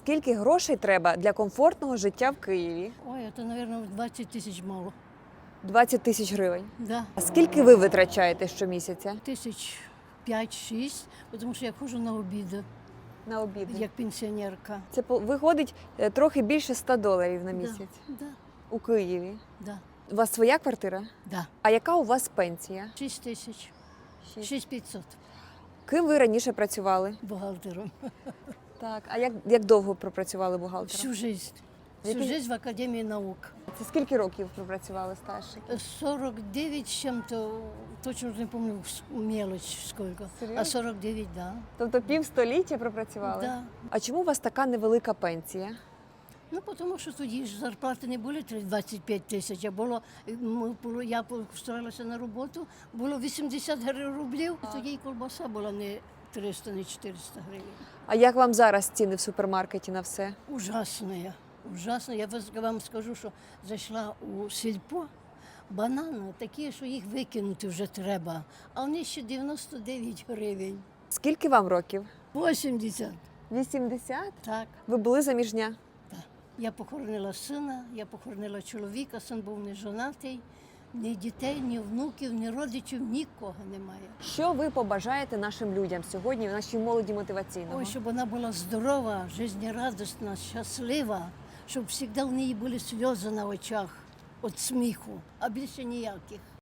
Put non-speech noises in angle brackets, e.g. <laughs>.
Скільки грошей треба для комфортного життя в Києві? Ой, это, наверное, 20 тысяч мало. 20 тисяч гривень. Да, А скільки ви витрачаєте щомісяця тисяч п'ять-шість, тому що я ходжу на обіди, на обіди? як пенсіонерка. Це виходить е, трохи більше 100 доларів на місяць Да, у Києві. да, У вас своя квартира? да. А яка у вас пенсія? 6 тисяч, 6 500 Ким ви раніше працювали? бухгалтером. <laughs> Так, а як, як довго пропрацювали бухгалтером? Всю жизнь. Всю жизнь в Академії наук. Це скільки років пропрацювали старшики? 49 с чем-то, точно не помню с- мелочь сколько. Серьезно? А 49, да. Тобто півстоліття пропрацювали? Да. А чому у вас така невелика пенсія? Ну, тому що тоді ж зарплати не були 3 25 тисяч, а було, я постаралася на роботу, було 80 гривень рублів, тоді і колбаса була не 300, не 400 гривень. А як вам зараз ціни в супермаркеті на все? Ужасно я. Ужасно. Я вам скажу, що зайшла у сільпо, банани такі, що їх викинути вже треба, а вони ще 99 гривень. Скільки вам років? 80. 80? Так. Ви були заміжня? Так. Я похоронила сина, я похоронила чоловіка, син був не жонатий, ні дітей, ні внуків, ні родичів, нікого немає. Що ви побажаєте нашим людям сьогодні, нашій молоді мотиваційного? Ой, щоб вона була здорова, життєрадісна, щаслива, щоб завжди в неї були сльози на очах від сміху, а більше ніяких.